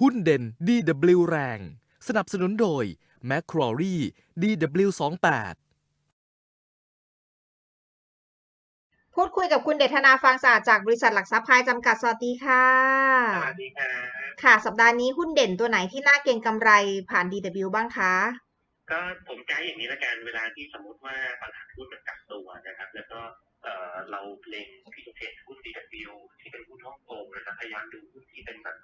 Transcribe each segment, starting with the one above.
หุ้นเด่น DW แรง สนับสนุนโดย m c q u a r e DW28 พูดคุยกับคุณเดชธนาฟางสะอาดจากบริษัทหลักทรัพย์พายจำกัด สวัสดีค่ะ สวัสดีครับ ค่ะ สัปดาห์นี้หุ้นเด่นตัวไหนที่น่าเก็งกำไรผ่าน DW บ้างคะ ก็ผมใช้อย่างนี้ละกันเวลาที่สมมติว่าตลาดหุ้นมันกลับตัวนะครับ แล้วก็เอ่อเราเล็งที่จะเทรดหุ้น DW ที่เป็นหุ้นฮ่องกงนะครับพยายามดูหุ้นที่เป็นแบบ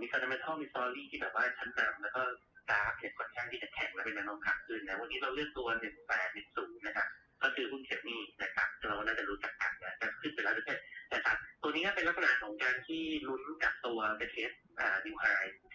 มี fundamental มี story ที่แบบว่าชั้นนำแล้วก็กราฟเนี่ยค่อนข้างที่จะแข็งและเป็นแนวโน้มขาขึ้นนะวันนี้เราเลือกตัว1810นะครับก็คือหุ้นเชฟนี่นะครับเราน่าจะรู้จักกันนะจะขึ้นไปแล้วด้วยนะครับตัวนี้ก็เป็นลักษณะของการที่ลุ้นกับตัวไปเทสอ่าดิวไฮ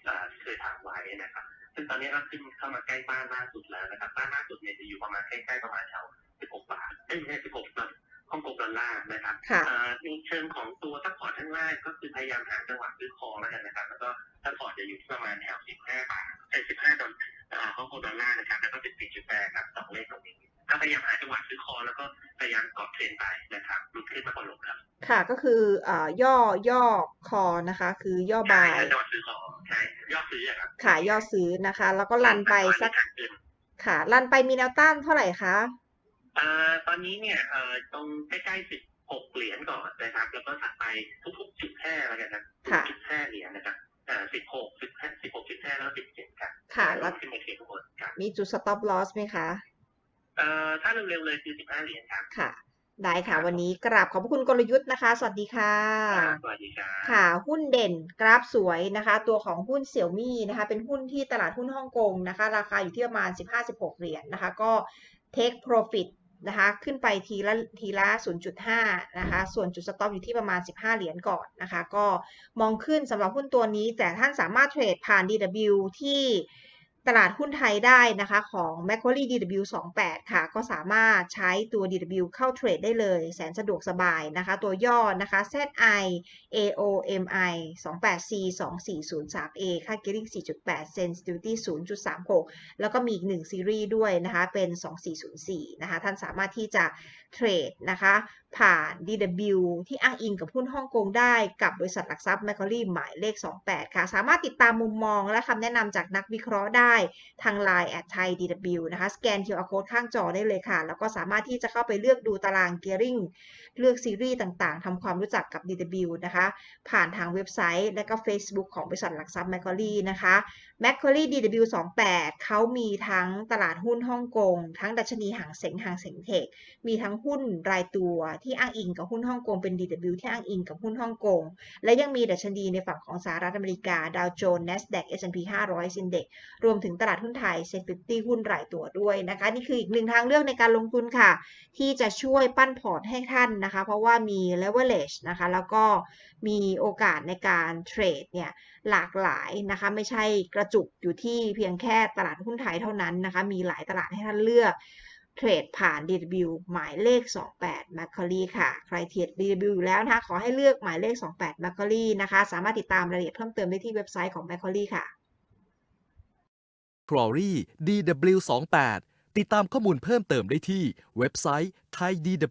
อ่าที่เคยทำไว้นะครับซึ่งตอนนี้ก็ขึ้นเข้ามาใกล้บ้านล่าสุดแล้วนะครับบ้านล่าสุดเนี่ยจะอยู่ประมาณใกล้ๆประมาณแถว16 บาทเอ้ยไม่ใช่16บาท ฮ่องกงดอลลาร์นะครับค่ะอ่าในเชิงของตัวซัพพอร์ตข้างล่างก็คือพยายามหาจังหวะซื้อคอแล้วกันนะครับ แล้วก็ซัพพอร์ตจะอยู่ที่ประมาณแถว15บาทเอ้ย15ดอลอ่าฮ่องกงดอลลาร์นะครับแล้วก็14.8ครับสองเลขตรงนี้ก็พยายามหาจังหวะซื้อคอแล้วก็พยายามเกาะเทรนไปนะครับลุกขึ้นมาก่อนลงครับ ค่ะก็คืออ่าย่อย่อคอนะคะ คือย่อบายใช่จังหวะซื้อคอใช่ยอดซื้ออะครับค่ะย่อซื้อนะคะ แล้วก็ลันไปสักขาขึ้นค่ะลันไปมีแนวต้านเท่าไหร่คะอ่าต อนนี้เนี่ยเอ่อตรงใกล้ๆสิบหกเหรียญก่อนนะครับ แล้วก็ถัดไปทุกๆจุดแค่แล้วกันนะค่ะ จุดแค่เหรียญนะครับอ่าสิบหกสิบห้าสิบหกจุดแค่แล้วสิบเจ็ดครับค่ะ แล้แล้ววขึ้นมาเทียบทุกคนครับมีจุด stop loss ไหมคะ เอ่อถ้าเร็วๆเลยคือสิบห้าเหรียญครับค่ะ ได้ค่ะ วันนี้กราบขอบพระคุณกลยุทธ์นะคะ สวัสดีค่ะ ครับสวัสดีครับ ค่ะหุ้นเด่นกราฟสวยนะคะ ตัวของหุ้นเสี่ยวมี่นะคะ เป็นหุ้นที่ตลาดหุ้นฮ่องกงนะคะ ราคาอยู่ที่ประมาณ 15-16 เหรียญนะคะ ก็ take profit นะคะขึ้นไปทีละทีละ 0.5 นะคะ ส่วนจุดสต็อปอยู่ที่ประมาณ 15 เหรียญก่อนนะคะ ก็มองขึ้นสำหรับหุ้นตัวนี้ แต่ท่านสามารถเทรดผ่าน DW ที่ ตลาดหุ้นไทยได้นะคะของ Macquarie DW28 ค่ะ ก็สามารถใช้ตัว DW เข้าเทรดได้เลย แสนสะดวกสบายนะคะ ตัวย่อนะคะ ZI AOMI 28C 2403A ค่า gearing 4.8 sensitivity 0.36 แล้วก็มีอีกหนึ่งซีรีส์ด้วยนะคะ เป็น 2404 นะคะ ท่านสามารถที่จะเทรดนะคะ ผ่าน DW ที่อ้างอิงกับหุ้นฮ่องกงได้กับบริษัทหลักทรัพย์ Macquarie หมายเลข 28 ค่ะ สามารถติดตามมุมมองและคำแนะนำจากนักวิเคราะห์ได้ทาง Line แอดไทย DW นะคะสแกน QR code ข้างจอได้เลยค่ะ แล้วก็สามารถที่จะเข้าไปเลือกดูตาราง gearing เลือกซีรีส์ต่างๆทำความรู้จักกับ DW นะคะ ผ่านทางเว็บไซต์และก็ Facebook ของบริษัทหลักทรัพย์ Macquarie นะคะ Macquarie DW28 เขามีทั้งตลาดหุ้นฮ่องกง ทั้งดัชนีหางเสงหางเสงเทค มีทั้งหุ้นรายตัวที่อ้างอิงกับหุ้นฮ่องกงเป็น DW ที่อ้างอิงกับหุ้นฮ่องกง และยังมีดัชนีในฝั่งของสหรัฐอเมริกาดาวโจนส์ NASDAQ S&P 500 Index รวมถึงตลาดหุ้นไทย Set 50หุ้นรายตัวด้วยนะคะ นี่คืออีกหนึ่งทางเลือกในการลงทุนค่ะ ที่จะช่วยปั้นพอร์ตให้ท่านนะคะ เพราะว่ามี leverage นะคะ แล้วก็มีโอกาสในการเทรดเนี่ยหลากหลายนะคะ ไม่ใช่กระจุกอยู่ที่เพียงแค่ตลาดหุ้นไทยเท่านั้นนะคะ มีหลายตลาดให้ท่านเลือกเทรดผ่าน DW หมายเลข 28 Macquarie ค่ะ ใครเทรด DW อยู่แล้วนะคะ ขอให้เลือกหมายเลข 28 Macquarie นะคะ สามารถติดตามรายละเอียดเพิ่มเติมได้ที่เว็บไซต์ของ Macquarie ค่ะ c r o r y DW28 ติดตามข้อมูลเพิ่มเติมได้ที่เว็บไซต์ thai DW